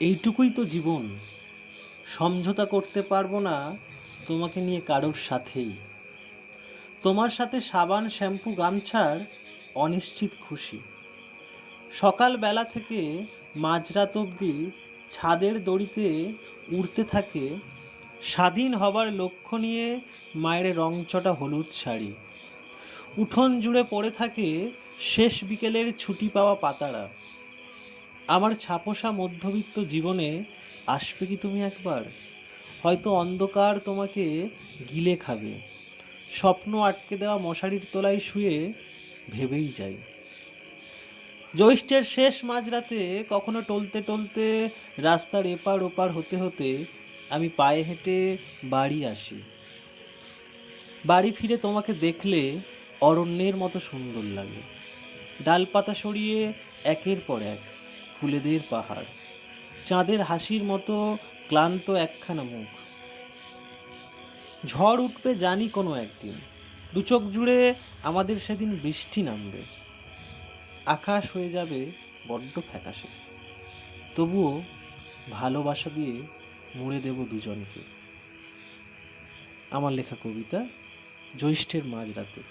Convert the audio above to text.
এইটুকুই তো জীবন। সমঝোতা করতে পারব না তোমাকে নিয়ে কারোর সাথেই। তোমার সাথে সাবান, শ্যাম্পু, গামছার অনিশ্চিত খুশি। সকালবেলা থেকে মাঝরাত অবধি ছাদের দড়িতে উড়তে থাকে স্বাধীন হবার লক্ষ্য নিয়ে মায়ের রংচটা হলুদ শাড়ি। উঠোন জুড়ে পড়ে থাকে শেষ বিকেলের ছুটি পাওয়া পাতারা। আমার ছাপোষা মধ্যবিত্ত জীবনে আসবে কি তুমি একবার? হয়তো অন্ধকার তোমাকে গিলে খাবে। স্বপ্ন আটকে দেওয়া মশারির তলায় শুয়ে ভেবেই যাই। জ্যৈষ্ঠের শেষ মাঝরাতে কখনো টলতে টলতে রাস্তার এপার ওপার হতে হতে আমি পায়ে হেঁটে বাড়ি আসি। বাড়ি ফিরে তোমাকে দেখলে অরণ্যের মতো সুন্দর লাগে। ডালপাতা সরিয়ে একের পর এক ফুলেদের পাহাড়। চাঁদের হাসির মতো ক্লান্ত একখানা মুখ। ঝড় উঠবে জানি কোনো একদিন। দু চোখ জুড়ে আমাদের সেদিন বৃষ্টি নামবে। আকাশ হয়ে যাবে বড্ড ফ্যাকাশে। তবুও ভালোবাসা দিয়ে মুড়ে দেব দুজনকে। আমার লেখা কবিতা জ্যৈষ্ঠের মাঝরাতে।